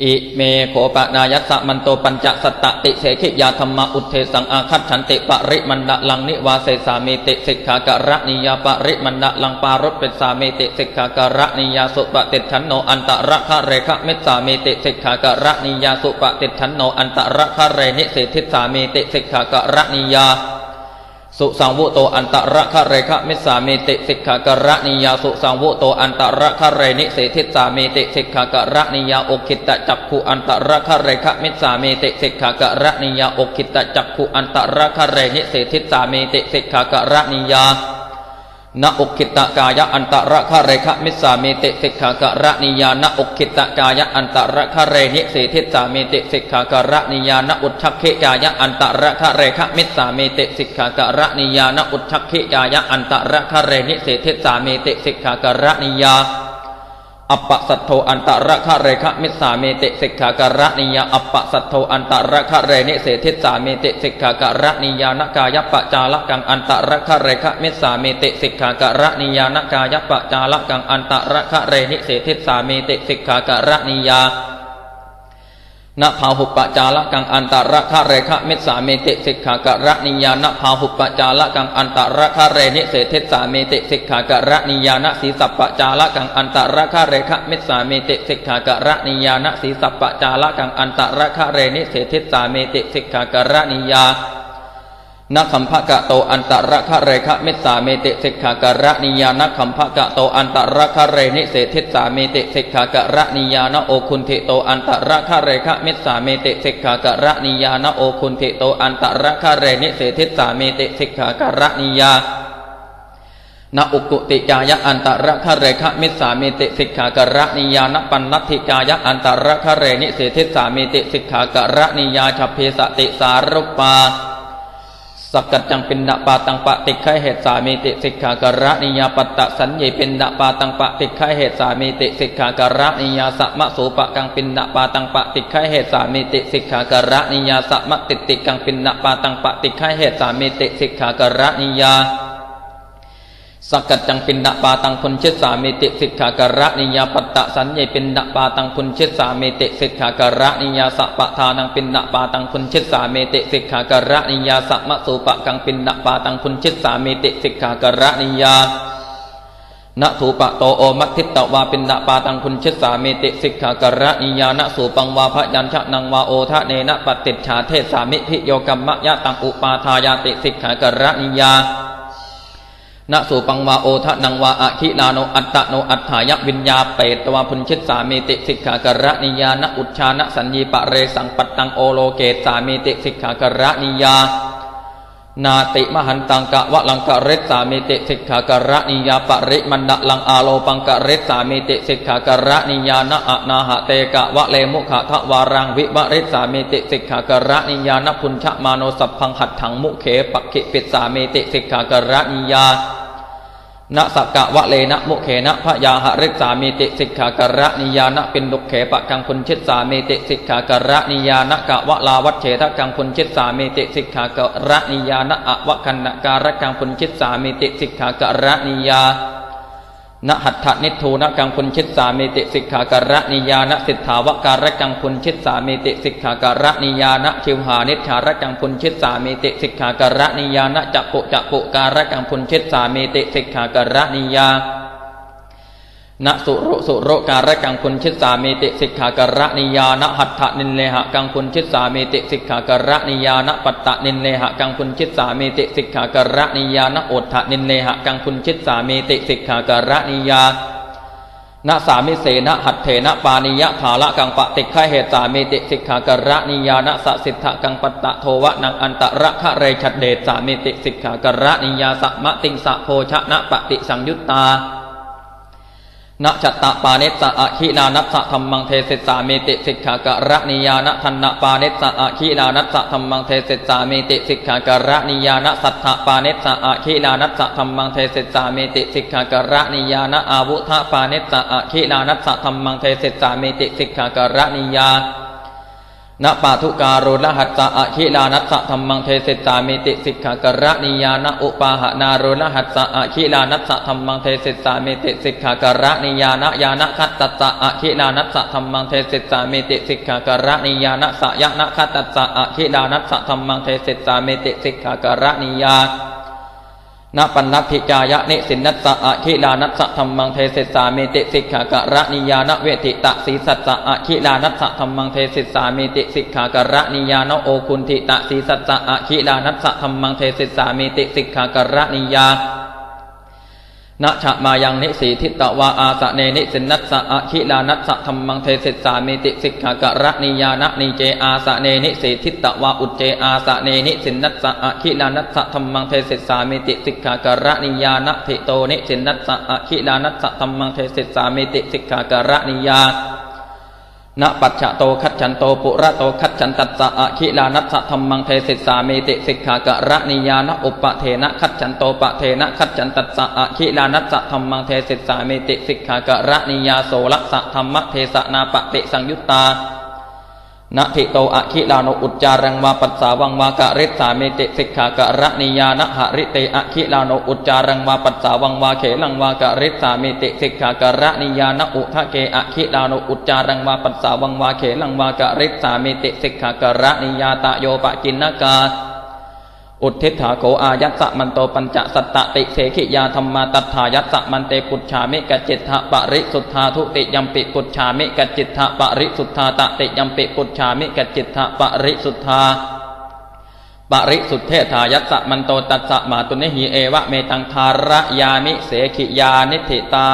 อิเมโขปะนายัสสะมันโตปัญจสตตติเสขิยาธรรมะอุเทสังอาคัตฉันติปริมันดะลังนิวาเสสามีติสิกขากระนิยาปริมันดะลังปารถเป็นสามีติสิกขากระนิยาสุปฏิชันโนอันตระคะเรคะเมตสามีติสิกขากระนิยาสุปฏิชันโนอันตระคะเรนิเสทิสามีติสิกขากระนิยา สุสังวุโตอันตระคะเรคะมิสามิติสิกขากะระนิยาสุสังวุโตอันตระคะเรนิเสทิสามิติสิกขากะระนิยาอกขิตตจักขุอันตระคะเรคะมิสามิติสิกขากะระนิยาอกขิตตจักขุอันตระคะเรนิเสทิสามิติสิกขากะระนิยา ณอุขิตกายะอันตระคะเรคะมิสามิติสิกขากะระนิยาณอุขิตกายะอันตระคะเรนิสีทิสามิติสิกขากะระนิยาณอุทชักขิกายะอันตระคะเรคะมิสามิติสิกขากะระนิยาณอุทชักขิกายะอันตระคะเรนิสีทิสามิติสิกขากะระนิยา อัปปะสัทโทอันตระคะเรคะมิสามิติสิกขาการะนิยาอัปปะสัทโทอันตระคะเรเนเสทิสามิติสิกขาการะนิยานกายปะจาลกังอันตระคะเรคะมิสามิติสิกขาการะนิยานกายปะจาลกังอันตระคะเรเนเสทิสามิติสิกขาการะนิยา ณพาหุปจาระกังอันตระคะเรคะเมตสาเมเติสิกขากะระนิยาณพาหุปจาระกังอันตระคะเรนิเสทิสาเมเติสิกขากะระนิยานสีสัพปจาระกังอันตระคะเรคะเมตสาเมเติสิกขากะระนิยานสีสัพปจาระกังอันตระคะเรนิเสทิสาเมเติสิกขากะระนิยา นักขัมภกะโตอันตระคะเรคะเมิสาเมติสิกขากระนิยานักขัมภกะโตอันตระคะเรนิเสทิสาเมติสิกขากระนิยานะโอคุนทิโตอันตระคะเรคะเมิสาเมติสิกขากระนิยานะโอคุนทิโตอันตระคะเรนิเสทิสาเมติสิกขากระนิยาณอุกุติกายะอันตระคะเรคะมิสามิติสิกขากระนิยานปันนัติกายะอันตระคะเรนิเสทิสามิติสิกขากระนิยาชเพสติสารุปปา สกกัดจังเป็นดาปาตังปะติคัยเหตุสามีติสิกขากระนิยาปัตตะสัญญเป็นดาปาตังปะติคัยเหตุสามีติสิกขากระนิยาสัมมะสูปะกังเป็นดาปาตังปะติคัยเหตุสามีติสิกขากระนิยาสัมมะติติกังเป็นดาปาตังปะติคัยเหตุสามีติสิกขากระนิยา สกกัจจังเปินดาปาตังพุนชิตสามิติสิกขากระนิยาปัตตะสัญญีปินดาปาตังพุนชิตสามิติสิกขากระนิยาสัพปะทานังเปินดาปาตังพุนชิตสามิติสิกขากระนิยาสัมมสูปะกังเปินดาปาตังพุนชิตสามิติสิกขากระนิยาณถูปะโตโอมัทิตตวาปินดาปาตังพุนชิตสามิติสิกขากระนิยาณสูปังวาพยัญชะนังวาโอทะเนนะปฏิจฉาเทสามิพิโยกัมมะยะตังอุปาทายาติสิกขากระนิยา นสุปังวาโอทะนังวาอะคิลาโนอัตตะโนอัฏฐายะวิญญาเปตวาพุนชิตสามีติสิกขากระนิยานอุชานะสัญญีปะเรสังปัตตังโอโลเกตสามีติสิกขากระนิยา นาติมหันตังกะวะลังกะเรสสามิติสิกขากระนิยาปริมันดะลังอาโลปังกะเรสสามิติสิกขากระนิยานะอะนาหะเตกะวะเลมุขะทะวารังวิวะเรสสามิติสิกขากระนิยานะพุนชะมาโนสัพพังหัดถังมุเขปะกิปิสสามิติสิกขากระนิยา นะสักกะวะเลนะมุเขนะพยาหะริสามิติสิกขากระนิยานะปินดุกเขปะกังพุนชิตสามิติสิกขากระนิยานะกะวะลาวัตเฉทะกังพุนชิตสามิติสิกขากระนิยานะอะวะคันนการะกังพุนชิตสามิติสิกขากระนิยา นหัตถนิทูนกังพุนชิตสามิติสิกขาการะนิยานะสิทธาวการะกังพุนชิตสามิติสิกขาการะนิยานะชิวหานิชาระกังพุนชิตสามิติสิกขาการะนิยานะจักปุจักปุการะกังพุนชิตสามิติสิกขาการะนิยา ณสุรุสุรุการะกังคุณชิตสามีติสิกขากระนิยานะหัตถนินเลหะกังคุณชิตสามีติสิกขากระนิยานะปัตตนินเลหะกังคุณชิตสามีติสิกขากระนิยานะโอทถนินเลหะกังคุณชิตสามีติสิกขากระนิยาณสามิเสนะหัตเถนะปานิยะภาละกังปะติฆะเหตสามิติสิกขากระนิยานะสสิทธะกังปัตตะโทวะนังอันตระคะเรชัดเดชสามิติสิกขากระนิยาสัมมติงสะโพชนะปฏิสังยุตตา ณจัตตปาเนสสะอะคินานัสสะธรรมังเทศิสามิติสิกขากระนิยานะทันนปาเนสสะอะคินานัสสะธรรมังเทศิสามิติสิกขากระนิยานะสัทธปาเนสสะอะคินานัสสะธรรมังเทศิสามิติสิกขากระนิยานะอาวุธปาเนสสะอะคินานัสสะธรรมังเทศิสามิติสิกขากระนิยาน นปาทุการโรลหัตสะอะคิลานัสสะธรรมังเทศิสามิติสิกขกระนิยานะอุปาหนารุลหัตสะอะคิลานัสสะธรรมังเทศิสามิติสิกขกระนิยานะยานะคัตตสะอะคิลานัสสะธรรมังเทศิสามิติสิกขกระนิยานะสะยะนะคัตตสะอะคิลานัสสะธรรมังเทศิสามิติสิกขกระนิยาน นปันนัตถิจายะนิสินนัสสะอะคิลานัสสะธรรมังเทศิสามิติสิกขากระนิยานเวทิตะสีสัสสะอะคิลานัสสะธรรมังเทศิสามิติสิกขากระนิยานโอคุณทิตะสีสัสสะอะคิลานัสสะธรรมังเทศิสามิติสิกขากระนิยา นะฉะมายังนิสีทิตวาอาสะเนนิสินนัสสะอะคิลานัสสะธรรมังเทศิสามิติสิกขากระนิยานะนิเจอาสะเนนิสีทิตวาอุจเจอาสะเนนิสินนัสสะอะคิลานัสสะธรรมังเทศิสามิติสิกขากระนิยานะทิโตนิสินนัสสะอะคิลานัสสะธรรมังเทศิสามิติสิกขากระนิยา ณปัจฉโตคัจฉันโตปุระโตคัจฉันตัสสะอะคิลานัสสะธรรมังเทศิสามิติสิกขากะระนิยานะอุปะเทนะคัจฉันโตปะเทนะคัจฉันตัสสะอะคิลานัสสะธรรมังเทศิสามิติสิกขากะระนิยาโสลัสสะธรรมเทสนาปะติสังยุตตา นาทิโตอะคิลานุอุจจารังวาปัสสาวังวากะริสาเมิติสิกขากะระนิยานะหะริเตอะคิลานุอุจจารังวาปัสสาวังวาเขลังวากะริสาเมิติสิกขากะระนิยานะอุทะเกอะคิลานุอุจจารังวาปัสสาวังวาเขลังวากะริสาเมิติสิกขากะระนิยาตะโยปะกินนกา อุทธิฐาโขอายัสสะมันโตปัญจสัตตติเสขิยาธรรมาตัฏฐายัสสะมันเตปุจฉามิกจิตถะปริสุทธาทุติยมปิปุจฉามิกจิตถะปริสุทธาตติยมปิปุจฉามิกจิตถะปริสุทธาปริสุทธเทธายัสสะมันโตตัสสะมาตุนิหิเอวะเมตังทาระยามิเสขิยานิธิตา